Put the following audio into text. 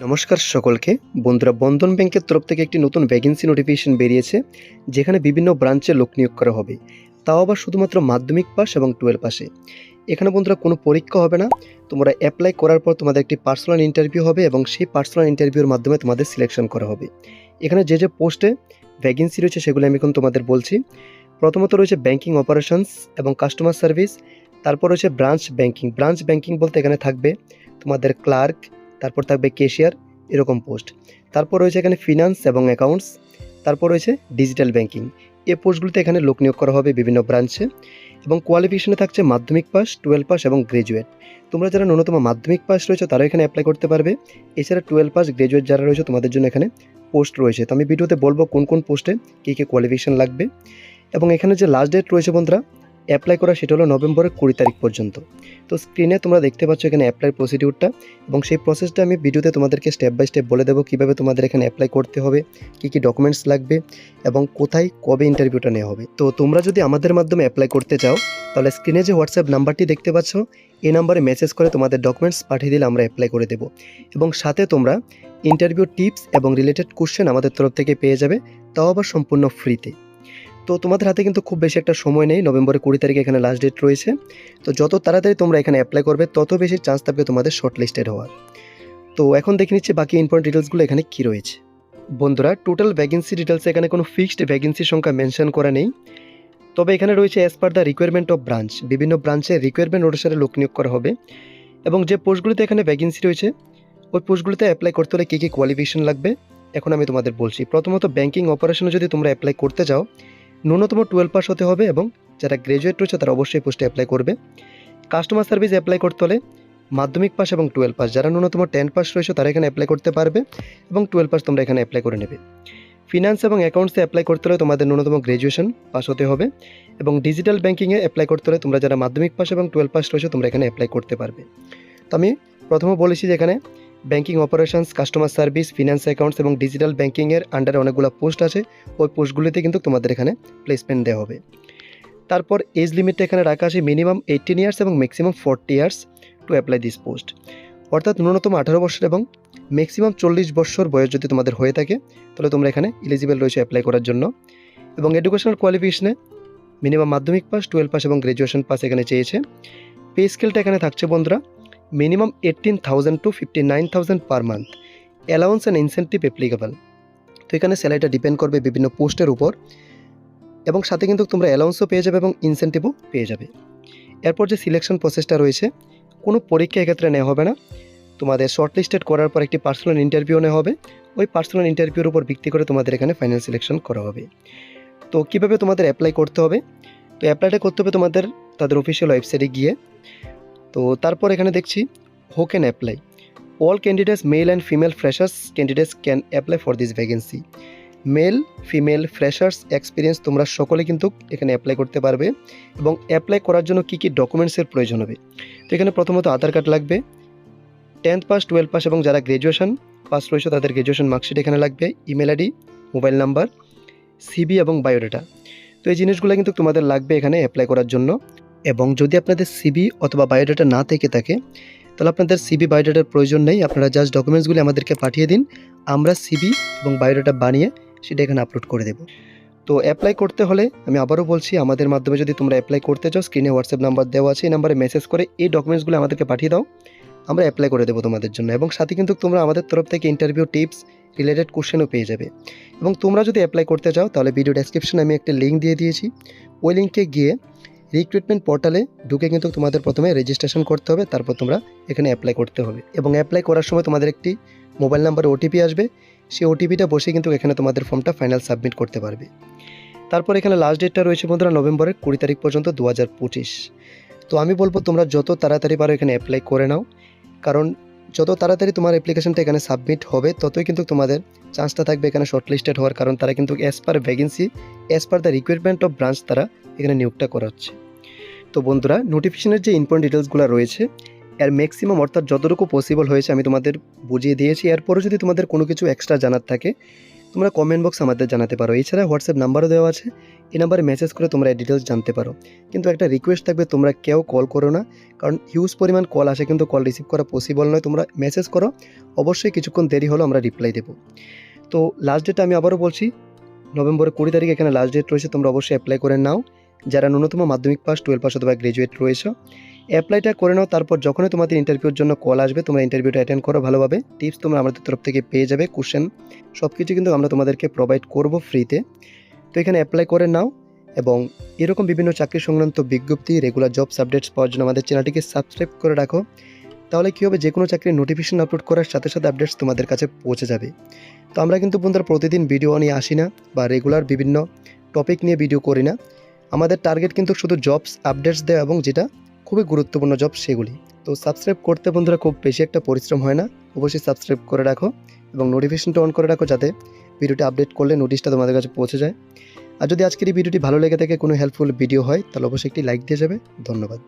নমস্কার সকলকে। বন্ধুরা, বন্ধন ব্যাংকের তরফ থেকে একটি নতুন ভ্যাকেন্সি নোটিফিকেশন বেরিয়েছে, যেখানে বিভিন্ন ব্রাঞ্চে লোক নিয়োগ করা হবে। তাও আবার শুধুমাত্র মাধ্যমিক পাস এবং টুয়েলভ পাসে এখানে বন্ধুরা, কোনো পরীক্ষা হবে না। তোমরা অ্যাপ্লাই করার পর তোমাদের একটি পার্সোনাল ইন্টারভিউ হবে এবং সেই পার্সোনাল ইন্টারভিউর মাধ্যমে তোমাদের সিলেকশন করা হবে। এখানে যে যে পোস্টে ভ্যাকেন্সি রয়েছে সেগুলো আমি এখন তোমাদের বলছি। প্রথমত রয়েছে ব্যাংকিং অপারেশনস এবং কাস্টমার সার্ভিস তারপর রয়েছে ব্রাঞ্চ ব্যাংকিং ব্রাঞ্চ ব্যাংকিং বলতে এখানে থাকবে তোমাদের ক্লার্ক তারপর থাকবে কেশিয়ার এরকম পোস্ট তারপর রয়েছে এখানে ফিনান্স এবং অ্যাকাউন্টস তারপর রয়েছে ডিজিটাল ব্যাংকিং এ পোস্টগুলিতে এখানে লোক নিয়োগ করা হবে বিভিন্ন ব্রাঞ্চে এবং কোয়ালিফিকেশনে থাকছে মাধ্যমিক পাস টুয়েলভ পাস এবং গ্রাজুয়েট তোমরা যারা ন্যূনতম মাধ্যমিক পাস রয়েছে তারা এখানে অ্যাপ্লাই করতে পারবে। এছাড়া টুয়েলভ পাস গ্রাজুয়েট যারা রয়েছে, তোমাদের জন্য এখানে পোস্ট রয়েছে। তো আমি ভিডিওতে বলব কোন কোন পোস্টে কী কী কোয়ালিফিকেশন লাগবে। এবং এখানে যে লাস্ট ডেট রয়েছে বন্ধুরা অ্যাপ্লাই করা সেটা হলো নভেম্বরের কুড়ি তারিখ পর্যন্ত। তো স্ক্রিনে তোমরা দেখতে পাচ্ছ এখানে অ্যাপ্লাই প্রসিডিউরটা এবং সেই প্রসেসটা আমি ভিডিওতে তোমাদেরকে স্টেপ বাই স্টেপ বলে দেবো কীভাবে তোমাদের এখানে অ্যাপ্লাই করতে হবে, কী কী ডকুমেন্টস লাগবে এবং কোথায় কবে ইন্টারভিউটা নেওয়া হবে। তো তোমরা যদি আমাদের মাধ্যমে অ্যাপ্লাই করতে চাও, তাহলে স্ক্রিনে যে হোয়াটসঅ্যাপ নাম্বারটি দেখতে পাচ্ছ, এই নাম্বারে মেসেজ করে তোমাদের ডকুমেন্টস পাঠিয়ে দিলে আমরা অ্যাপ্লাই করে দেবো। এবং সাথে তোমরা ইন্টারভিউ টিপস এবং রিলেটেড কোশ্চেন আমাদের তরফ থেকে পেয়ে যাবে, তাও আবার সম্পূর্ণ ফ্রিতে তো তোমাদের হাতে কিন্তু খুব বেশি একটা সময় নেই। নভেম্বরের কুড়ি তারিখে এখানে লাস্ট ডেট রয়েছে। তো যত তাড়াতাড়ি তোমরা এখানে অ্যাপ্লাই করবে, তত বেশি চান্স থাকবে তোমাদের শর্ট লিস্টেড হওয়ার। তো এখন দেখে নিচ্ছি বাকি ইম্পর্টেন্ট ডিটেলসগুলো এখানে কী রয়েছে। বন্ধুরা টোটাল ভ্যাকেন্সি ডিটেলসে এখানে কোনো ফিক্সড ভ্যাকেন্সির সংখ্যা মেনশন করা নেই। তবে এখানে রয়েছে as per the requirement of branch বিভিন্ন ব্রাঞ্চে রিকোয়ারমেন্ট অনুসারে লোক নিয়োগ করা হবে। এবং যে পোস্টগুলিতে এখানে ভ্যাকেন্সি রয়েছে, ওই পোস্টগুলিতে অ্যাপ্লাই করতে হলে কী কী কোয়ালিফিকেশন লাগবে? এখন আমি তোমাদের বলছি। প্রথমত ব্যাংকিং অপারেশনে যদি তোমরা অ্যাপ্লাই করতে যাও ন্যূনতম টুয়েলভ পাস হতে হবে এবং যারা গ্রাজুয়েট রয়েছে তারা অবশ্যই পোস্টে অ্যাপ্লাই করবে। কাস্টমার সার্ভিস অ্যাপ্লাই করতে হলে মাধ্যমিক পাস এবং টুয়েলভ পাস, যারা ন্যূনতম টেন পাস রয়েছে তারা এখানে অ্যাপ্লাই করতে পারবে এবং টুয়েলভ পাস তোমরা এখানে অ্যাপ্লাই করে নেবে। ফিনান্স এবং অ্যাকাউন্টসে অ্যাপ্লাই করতে হলে তোমাদের ন্যূনতম গ্র্যাজুয়েশন পাস হতে হবে এবং ডিজিটাল ব্যাঙ্কিংয়ে অ্যাপ্লাই করতে হলে তোমরা যারা মাধ্যমিক পাস এবং টুয়েলভ পাস রয়েছে তোমরা এখানে অ্যাপ্লাই করতে পারবে। তো আমি প্রথমে বলেছি যে এখানে banking operations customer service finance accounts এবং ডিজিটাল ব্যাঙ্কিংয়ের আন্ডারে অনেকগুলো পোস্ট আছে। ওই পোস্টগুলিতে কিন্তু তোমাদের এখানে প্লেসমেন্ট দেওয়া হবে। তারপর এজ লিমিটটা এখানে রাখা আছে মিনিমাম এইটিন ইয়ার্স এবং maximum forty years to apply this post অর্থাৎ ন্যূনতম আঠারো বছর এবং ম্যাক্সিমাম চল্লিশ বছর বয়স যদি তোমাদের হয়ে থাকে, তাহলে তোমরা এখানে এলিজিবল রয়েছে অ্যাপ্লাই করার জন্য। এবং এডুকেশনাল কোয়ালিফিকেশনে মিনিমাম মাধ্যমিক পাস টুয়েলভ পাস এবং গ্র্যাজুয়েশন পাস এখানে চেয়েছে। পে স্কেলটা এখানে থাকছে বন্ধুরা minimum eighteen thousand to fifty nine thousand per month allowance and incentive applicable তো এখানে স্যালারিটা ডিপেন্ড করবে বিভিন্ন পোস্টের উপর এবং সাথে কিন্তু তোমরা অ্যালাউন্সও পেয়ে যাবে এবং ইনসেন্টিভও পেয়ে যাবে। এরপর যে সিলেকশন প্রসেসটা রয়েছে, কোনো পরীক্ষা এক্ষেত্রে নেওয়া হবে না। তোমাদের শর্ট লিস্টেড করার পর একটি পার্সোনাল ইন্টারভিউ নেওয়া হবে। ওই পার্সোনাল ইন্টারভিউর উপর ভিত্তি করে তোমাদের এখানে ফাইনাল সিলেকশন করা হবে। তো কীভাবে তোমাদের অ্যাপ্লাই করতে হবে? তো অ্যাপ্লাইটা করতে হবে তোমাদের, তাদের অফিসিয়াল ওয়েবসাইটে গিয়ে। তো তারপর এখানে দেখছি who can apply all candidates male and female freshers candidates can apply for this vacancy male female freshers experience তোমরা সকলে কিন্তু এখানে অ্যাপ্লাই করতে পারবে এবং অ্যাপ্লাই করার জন্য কী কী ডকুমেন্টসের প্রয়োজন হবে। তো এখানে প্রথমত আধার কার্ড লাগবে। টেন্থ পাস টুয়েলভ পাস এবং যারা গ্র্যাজুয়েশন পাস রয়েছে তাদের গ্র্যাজুয়েশন মার্কশিট এখানে লাগবে। Email ID mobile number CV এবং বায়োডাটা তো এই জিনিসগুলো কিন্তু তোমাদের লাগবে এখানে অ্যাপ্লাই করার জন্য। এবং যদি আপনাদের সিবি অথবা বায়োডাটা না থেকে থাকে, তাহলে আপনাদের সিবি বায়োডাটার প্রয়োজন নেই। আপনারা জাস্ট ডকুমেন্টসগুলি আমাদেরকে পাঠিয়ে দিন। আমরা সিবি এবং বায়োডাটা বানিয়ে সেটা এখানে আপলোড করে দেব। তো অ্যাপ্লাই করতে হলে আমি আবারও বলছি, আমাদের মাধ্যমে যদি তোমরা অ্যাপ্লাই করতে চাও স্ক্রিনে হোয়াটসঅ্যাপ নাম্বার দেওয়া আছে, এই নাম্বারে মেসেজ করে এই ডকুমেন্টসগুলো আমাদেরকে পাঠিয়ে দাও। আমরা অ্যাপ্লাই করে দেবো তোমাদের জন্য এবং সাথে কিন্তু তোমরা আমাদের তরফ থেকে ইন্টারভিউ টিপস রিলেটেড কোশ্চেনও পেয়ে যাবে। এবং তোমরা যদি অ্যাপ্লাই করতে চাও, তাহলে ভিডিও ডেসক্রিপশনে আমি একটা লিঙ্ক দিয়ে দিয়েছি। ওই লিঙ্কে গিয়ে রিক্রুটমেন্ট পোর্টালে ঢুকে কিন্তু তোমাদের প্রথমে রেজিস্ট্রেশন করতে হবে, তারপর তোমরা এখানে অ্যাপ্লাই করতে হবে। এবং অ্যাপ্লাই করার সময় তোমাদের একটি মোবাইল নাম্বারে ওটিপি আসবে, সেই ওটিপিটা বসে কিন্তু এখানে তোমাদের ফর্মটা ফাইনাল সাবমিট করতে পারবে। তারপর এখানে লাস্ট ডেটটা রয়েছে বন্ধুরা, নভেম্বরের কুড়ি তারিখ পর্যন্ত দু হাজার পঁচিশ। তো আমি বলব তোমরা যত তাড়াতাড়ি পারো এখানে অ্যাপ্লাই করে নাও, কারণ যত তাড়াতাড়ি তোমার অ্যাপ্লিকেশনটা এখানে সাবমিট হবে, ততই কিন্তু তোমাদের চান্সটা থাকবে এখানে শর্টলিস্টেড হওয়ার। কারণ তারা কিন্তু as per vacancy as per the recruitment of branch তারা এখানে নিয়োগটা করা হচ্ছে তো বন্ধুরা নোটিফিকেশনের যে ইম্পর্টেন্ট ডিটেলসগুলো রয়েছে, এর ম্যাক্সিমাম অর্থাৎ যতটুকু পসিবল হয়েছে আমি তোমাদের বুঝিয়ে দিয়েছি। এরপরও যদি তোমাদের কোনো কিছু এক্সট্রা জানার থাকে তোমরা কমেন্ট বক্স আমাদের জানাতে পারো। এছাড়া হোয়াটসঅ্যাপ নাম্বারও দেওয়া আছে। এই নাম্বারে মেসেজ করে তোমরা ডিটেলস জানতে পারো। কিন্তু একটা রিকোয়েস্ট থাকবে, তোমরা কেউ কল করো না। কারণ হিউজ পরিমাণ কল আসে, কিন্তু কল রিসিভ করা পসিবল নয়। তোমরা মেসেজ করো। অবশ্যই কিছুক্ষণ দেরি হলো আমরা রিপ্লাই দেবো। তো লাস্ট ডেটটা আমি আবারও বলছি, নভেম্বরের কুড়ি তারিখ এখানে লাস্ট ডেট রয়েছে, তোমরা অবশ্যই অ্যাপ্লাই করে নাও। যারা ন্যূনতম মাধ্যমিক পাস টুয়েলভ পাস অথবা গ্রাজুয়েট রয়েছে অ্যাপ্লাইটা করে নাও, তারপর যখনই তোমাদের ইন্টারভিউর জন্য কল আসবে, তোমরা ইন্টারভিউটা অ্যাটেন্ড করো ভালোভাবে। টিপস তোমরা আমাদের তরফ থেকে পেয়ে যাবে কোশ্চেন সব কিছু কিন্তু আমরা তোমাদেরকে প্রোভাইড করব ফ্রিতে তো এখানে অ্যাপ্লাই করে নাও এবং এরকম বিভিন্ন চাকরি সংক্রান্ত বিজ্ঞপ্তি রেগুলার জবস আপডেটস পাওয়ার জন্য আমাদের চ্যানেলটিকে সাবস্ক্রাইব করে রাখো। তাহলে কী হবে? যে কোনো চাকরির নোটিফিকেশন আপলোড করার সাথে সাথে আপডেটস তোমাদের কাছে পৌঁছে যাবে। তো আমরা কিন্তু বন্ধুরা প্রতিদিন ভিডিও নিয়ে আসি না বা রেগুলার বিভিন্ন টপিক নিয়ে ভিডিও করি না। আমাদের টার্গেট কিন্তু শুধু জবস আপডেটস দেওয়া এবং যেটা খুবই গুরুত্বপূর্ণ জব সেগুলি। তো সাবস্ক্রাইব করতে বন্ধুরা খুব বেশি একটা পরিশ্রম হয় না, অবশ্যই সাবস্ক্রাইব করে রাখো এবং নোটিফিকেশনটা অন করে রাখো যাতে ভিডিওটি আপডেট করলে নোটিশটা তোমাদের কাছে পৌঁছে যায়। আর যদি আজকের এই ভিডিওটি ভালো লেগে থাকে, কোনো হেল্পফুল ভিডিও হয়, তাহলে অবশ্যই একটি লাইক দিয়ে যাবে। ধন্যবাদ।